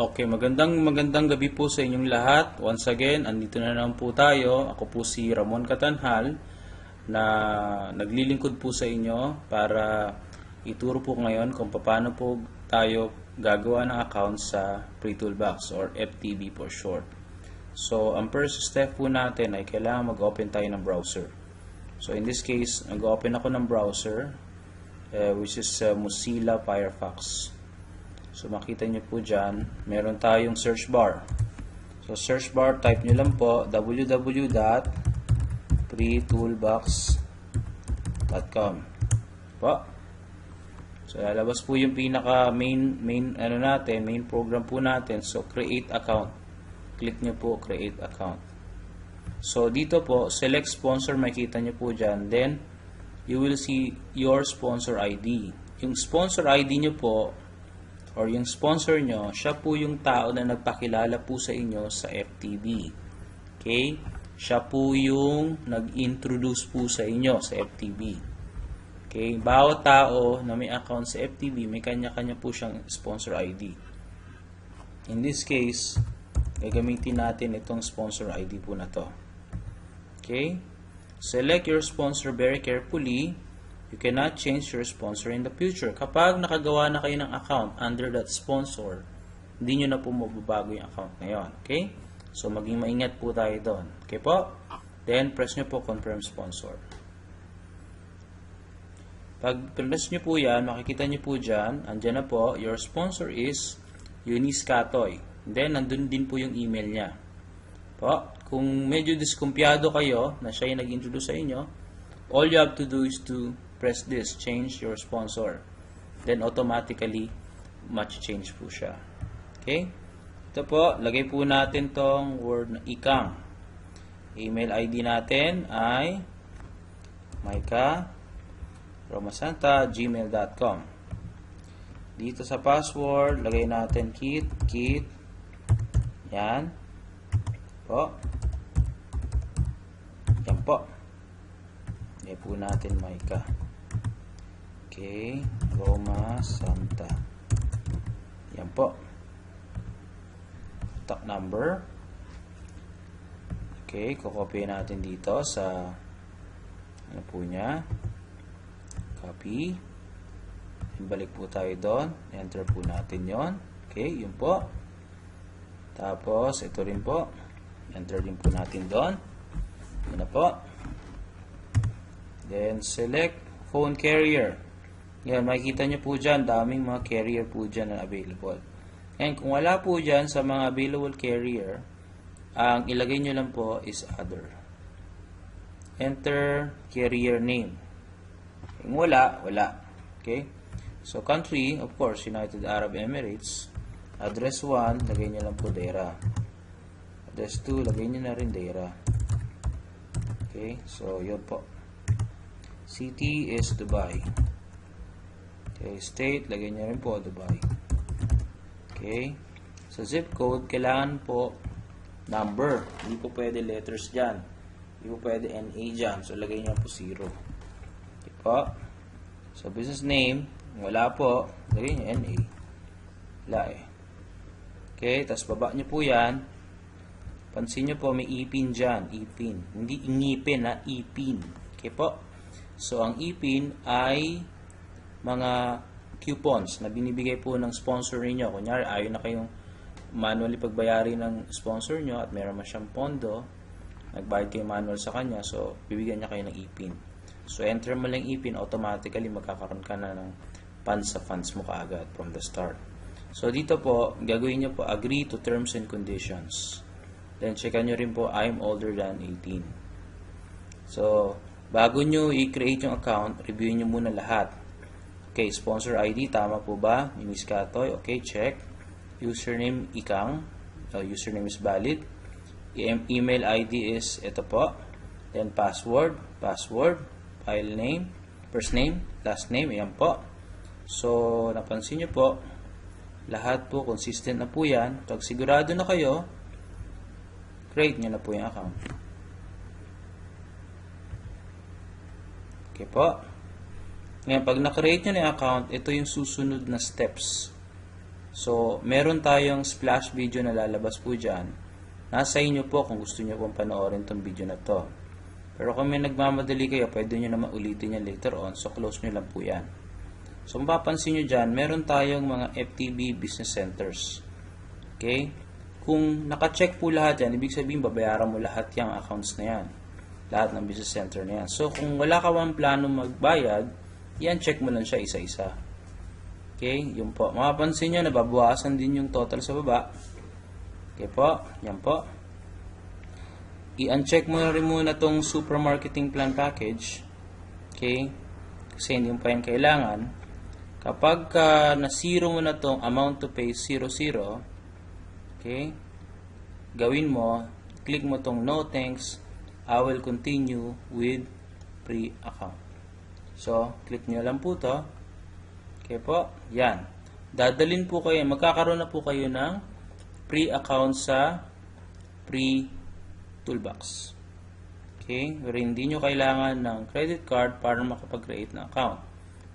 Okay, magandang magandang gabi po sa inyong lahat. Once again, andito na naman po tayo. Ako po si Ramon Catanhal na naglilingkod po sa inyo para ituro po ngayon kung paano po tayo gagawa ng account sa Free Toolbox or FTB for short. So, ang first step po natin ay kailangan mag-open tayo ng browser. So, in this case, nag-open ako ng browser eh, which is uh, Mozilla Firefox. So makita nyo po dyan, meron tayong search bar. So search bar, type nyo lang po www.freetoolbox.com po. So lalabas po yung pinaka main main ano natin, main program po natin. So create account. Click nyo po create account. So dito po, select sponsor makita nyo po dyan. Then you will see your sponsor ID. Yung sponsor ID nyo po or yung sponsor nyo, siya po yung tao na nagpakilala po sa inyo sa FTB. Okay? Siya po yung nag-introduce po sa inyo sa FTB. Okay? Bawat tao na may account sa FTB, may kanya-kanya po siyang sponsor ID. In this case, gagamitin natin itong sponsor ID po na to. Okay? Select your sponsor very carefully. You cannot change your sponsor in the future. Kapag nakagawa na kayo ng account under that sponsor, hindi nyo na po mababago yung account na yun. Okay? So, maging maingat po tayo doon. Okay po? Then, press nyo po confirm sponsor. Pag press nyo po yan, makikita nyo po dyan, andyan na po, your sponsor is Eunice Catoy. Then, nandun din po yung email niya. Po, kung medyo diskumpiyado kayo na siya yung nag-introduce sa inyo, all you have to do is to press this, change your sponsor. Then automatically, match change po siya. Okay? Ito po, lagay po natin tong word na ikang. Email ID natin ay maika romasanta Dito sa password, lagay natin kit, kit, yan, po, yan po. Lagay po natin maika. Okay, Roma Santa. Yan po. Contact number. Okay, kukopy natin dito sa ano po niya. Copy. Balik po tayo doon. Enter po natin yon. Okay, yun po. Tapos, ito rin po. Enter din po natin doon. Yun na po. Then, select phone carrier. Yan, makikita nyo po dyan, daming mga carrier po dyan na available. And kung wala po dyan sa mga available carrier, ang ilagay nyo lang po is other. Enter carrier name. Kung wala, wala. Okay? So, country, of course, United Arab Emirates. Address 1, lagay nyo lang po DERA. Address 2, lagay nyo na rin DERA. Okay? So, yun po. City is Dubai. Okay, state, lagay nyo rin po Dubai. Okay. Sa zip code, kailangan po number. Hindi po pwede letters dyan. Hindi po pwede NA dyan. So, lagay nyo po 0. Okay po. So, business name, wala po. Lagay nyo NA. Wala eh. Okay, tapos baba nyo po yan. Pansin nyo po, may ipin dyan. Ipin. Hindi ingipin, ha? Ipin. Okay po. So, ang ipin ay mga coupons na binibigay po ng sponsor niyo. Kunyari, ayaw na kayong manually pagbayari ng sponsor nyo at meron man siyang pondo, nagbayad kayo manual sa kanya, so bibigyan niya kayo ng ipin. So, enter mo lang ipin, automatically magkakaroon ka na ng funds sa funds mo kaagad from the start. So, dito po, gagawin niyo po, agree to terms and conditions. Then, checkan nyo rin po, I'm older than 18. So, bago nyo i-create yung account, review nyo muna lahat. Okay, sponsor ID, tama po ba? Miss Katoy, okay, check. Username, ikang. Uh, username is valid. Email ID is ito po. Then password, password, file name, first name, last name, yan po. So, napansin nyo po, lahat po consistent na po yan. Pag sigurado na kayo, create nyo na po yung account. Okay po. Ngayon, pag na-create nyo na yung account, ito yung susunod na steps. So, meron tayong splash video na lalabas po dyan. Nasa inyo po kung gusto nyo pong panoorin tong video na to. Pero kung may nagmamadali kayo, pwede nyo naman ulitin yan later on. So, close nyo lang po yan. So, mapapansin nyo dyan, meron tayong mga FTB business centers. Okay? Kung naka-check po lahat yan, ibig sabihin, babayaran mo lahat yung accounts na yan. Lahat ng business center na yan. So, kung wala ka mang plano magbayad, yan, check mo lang siya isa-isa. Okay? Yun po. Mapapansin nyo, nababawasan din yung total sa baba. Okay po. Yan po. I-uncheck mo na rin muna tong supermarketing plan package. Okay? Kasi hindi mo pa yan kailangan. Kapag ka na-zero mo na tong amount to pay 00, okay? Gawin mo, click mo tong no thanks, I will continue with free account. So, click nyo lang po to. Okay po, yan. Dadalin po kayo, magkakaroon na po kayo ng free account sa free toolbox. Okay? Pero hindi nyo kailangan ng credit card para makapag-create ng account.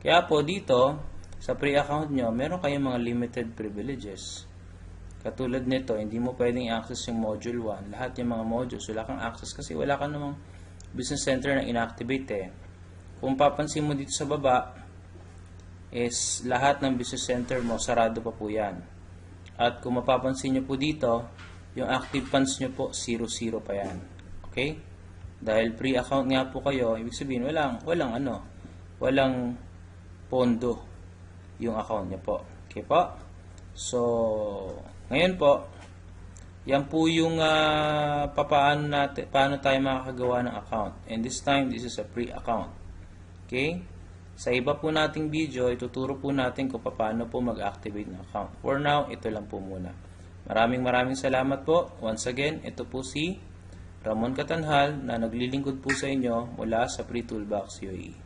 Kaya po dito, sa free account nyo, meron kayong mga limited privileges. Katulad nito, hindi mo pwedeng i-access yung module 1. Lahat yung mga modules, wala kang access kasi wala ka namang business center na inactivate eh. Kung papansin mo dito sa baba, is lahat ng business center mo, sarado pa po yan. At kung mapapansin nyo po dito, yung active funds nyo po, 0-0 pa yan. Okay? Dahil free account nga po kayo, ibig sabihin, walang, walang ano, walang pondo yung account nyo po. Okay po? So, ngayon po, yan po yung ah, papaano natin, paano tayo makakagawa ng account. And this time, this is a free account. Okay? Sa iba po nating video, ituturo po natin kung paano po mag-activate ng account. For now, ito lang po muna. Maraming maraming salamat po. Once again, ito po si Ramon Katanhal na naglilingkod po sa inyo mula sa Free Toolbox UAE.